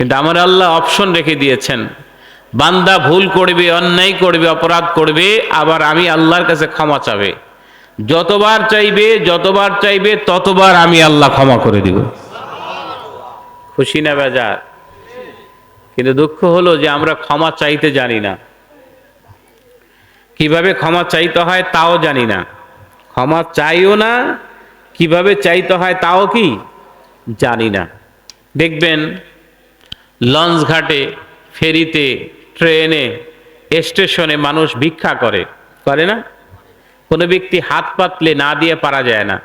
কিন্তু আমার আল্লাহ অপশন রেখে দিয়েছেন। বান্দা ভুল করবে, অন্যায় করবে, অপরাধ করবে, আবার আমি আল্লাহর কাছে ক্ষমা চাবে। যতবার চাইবে যতবার চাইবে, ততবার আমি আল্লাহ ক্ষমা করে দিব। খুশি না বেজার? কিন্তু দুঃখ হলো যে আমরা ক্ষমা চাইতে জানি না। কীভাবে ক্ষমা চাইতে হয় তাও জানি না। ক্ষমা চাইও না, কীভাবে চাইতে হয় তাও কি জানি না। দেখবেন লঞ্চ ঘাটে, ফেরিতে, ট্রেনে, স্টেশনে মানুষ ভিক্ষা করে। করে না? কোনো ব্যক্তি হাত পাতলে না দিয়ে পারা যায় না।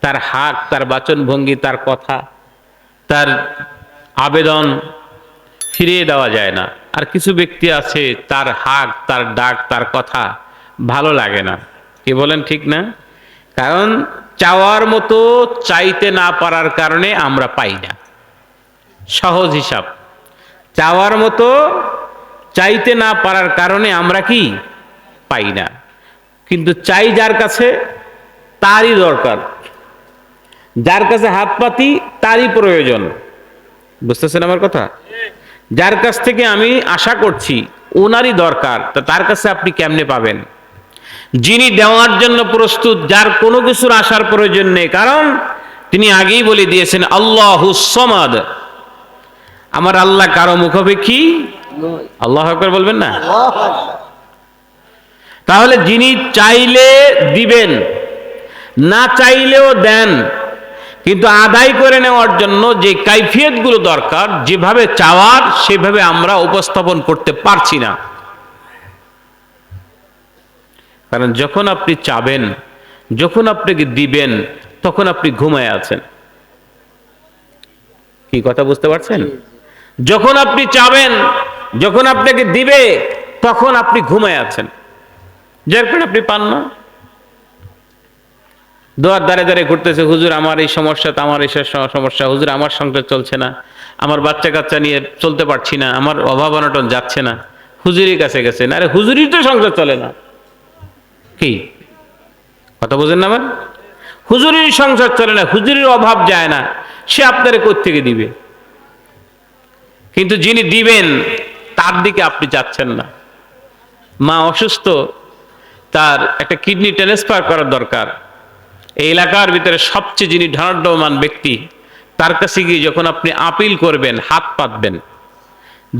তার হাত তার বাচনভঙ্গি, তার কথা, তার আবেদন ফিরিয়ে দেওয়া যায় না। আর কিছু ব্যক্তি আছে, তার হাক, তার ডাক, তার কথা ভালো লাগে না। কি বলেন ঠিক না? কারণ চাওয়ার মতো চাইতে না পারার কারণে আমরা পাই না। সহজ হিসাব। চাওয়ার মতো চাইতে না পারার কারণে আমরা কি? পাই না। কিন্তু চাই যার কাছে, তারই দরকার। যার কাছে হাত পাতি, তারই প্রয়োজন। বুঝতেছেন আমার কথা? যার কাছ থেকে আমি আশা করছি, ওনারই দরকার। তা তার কাছে আপনি কেমনে পাবেন? যিনি দেওয়ার জন্য প্রস্তুত, যার কোনো কিছুর আসার প্রয়োজন নেই। কারণ তিনি আগেই বলে দিয়েছেন, আল্লাহ সমাদ। আমার আল্লাহ কারও মুখাপেক্ষী আল্লাহ আকবর বলবেন না? তাহলে যিনি চাইলে দিবেন না চাইলেও দেন কিন্তু আদায় করে নেওয়ার জন্য যে কাইফিয়তগুলো দরকার যেভাবে চাওয়ার সেভাবে আমরা উপস্থাপন করতে পারছি না। কারণ যখন আপনি চাবেন যখন আপনাকে দিবেন তখন আপনি ঘুমায় আছেন। কি কথা বুঝতে পারছেন? যখন আপনি চাবেন, যখন আপনাকে দিবে, তখন আপনি ঘুমায় আছেন। যার কারণে আপনি পান না। দোয়ার দ্বারে দ্বারে ঘুরতেছে, হুজুর, আমার এই সমস্যা আমার এই সমস্যা, হুজুর, আমার সংসার চলছে না। আমার বাচ্চা কাচ্চা নিয়ে চলতে পারছি না, আমার অভাব অনটন যাচ্ছে না। হুজুরির কাছে গেছে। না, আরে হুজুরির তো সংসার চলে না। কি? কথা বোঝেন না আমার হুজুরির সংসার চলে না, হুজুরির অভাব যায় না, সে আপনারে থেকে দিবে? কিন্তু যিনি দিবেন, তার দিকে আপনি যাচ্ছেন না। মা অসুস্থ, তার একটা কিডনি ট্রান্সফার করার দরকার। এই এলাকার ভিতরে সবচেয়ে যিনি ধনাঢ্যমান ব্যক্তি, তার কাছে গিয়ে যখন আপনি আপিল করবেন, হাত পাতবেন,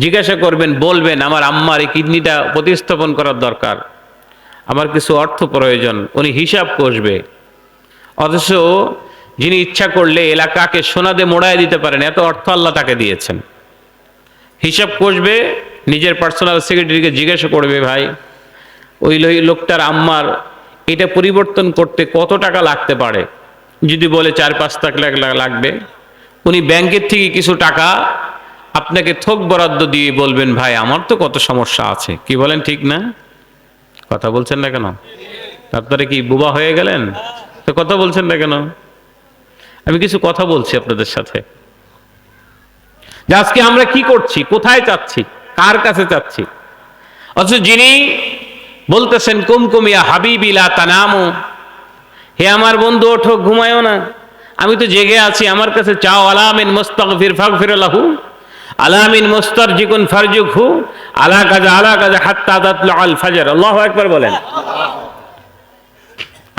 জিজ্ঞাসা করবেন, বলবেন, আমার আম্মার এই কিডনিটা প্রতিস্থাপন করার দরকার। আমার কিছু অর্থ প্রয়োজন, উনি হিসাব কষবে। অথচ যিনি ইচ্ছা করলে এলাকাকে সোনাদে মোড়ায় দিতে পারেন, এত অর্থ আল্লাহ তাকে দিয়েছেন। হিসাব কষবে, নিজের পার্সোনাল সেক্রেটারিকে জিজ্ঞাসা করবে, ভাই, ওই লোকটার আম্মার এটা পরিবর্তন করতে কত টাকা লাগতে পারে? যদি বলে চার পাঁচ লাখ লাগবে। উনি ব্যাংকের থেকে কিছু টাকা আপনাকে থোক বরাদ্দ দিয়ে বলবেন, ভাই, আমার তো কত সমস্যা আছে। কি বলেন, ঠিক না? কথা বলছেন না কেন? আপনারা কি বোবা হয়ে গেলেন? তো কথা বলছেন না কেন? আমি কিছু কথা বলছি আপনাদের সাথে। যে আজকে আমরা কি করছি? কোথায় চাচ্ছি কার কাছে চাচ্ছি অথচ যিনি বলতেছেন কুমকুমিয়া হাবিবিলা তানামো। হে আমার বন্ধু, ওঠো, ঘুমায়ও না। আমি তো জেগে আছি, আমার কাছে চাও। আলামিন মোস্তাক ফির ফাক ফিরালাহু আলামিন মোস্তার জিকুন ফারজুক হু আলা কাজা আলা কাজা হাত্তা তাতলা আল ফাজর। আল্লাহু একবার বলেন।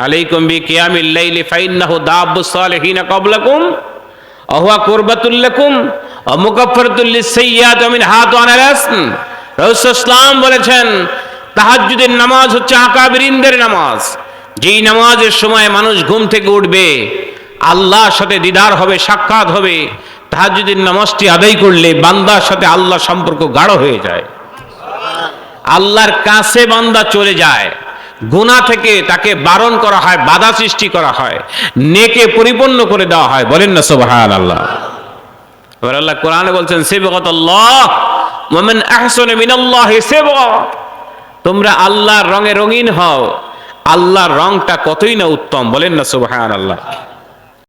আলাইকুম বি কিয়ামিল লাইলি ফাইন্নাহু দাব্বুস সালিহিনা ক্বাবলাকুম। অহুয়া কুরবাতুল লাকুম ওয়া মুকাফফারাতুল লিসাইয়্যাত মিন হাতান আলাসন রাসূল ইসলাম বলেছেন, তাহাজ্জুদের নামাজ হচ্ছে আকাবিরিনদের নামাজ। যেই নামাজের সময় মানুষ ঘুম থেকে উঠবে, আল্লাহর সাথে দিদার হবে, সাক্ষাৎ হবে, তাহাজ্জুদের নামাজটি আদায় করলে বান্দার সাথে আল্লাহ সম্পর্ক গাঢ় হয়ে যায়। আল্লাহর কাছে বান্দা চলে যায়। গুনাহ থেকে তাকে বারণ করা হয়, বাধা সৃষ্টি করা হয়, নেকে পরিপূর্ণ করে দেওয়া হয়। বলেন না সোবাহান আল্লাহ এবার আল্লাহ কোরআনে বলছেন সেবকত আল্লাহ মোমেন আহসনে মিনাল্লাহ সেবক তোমরা আল্লাহর রঙে রঙিন হও। আল্লাহর রংটা কতই না উত্তম। বলেন না সুবহান আল্লাহ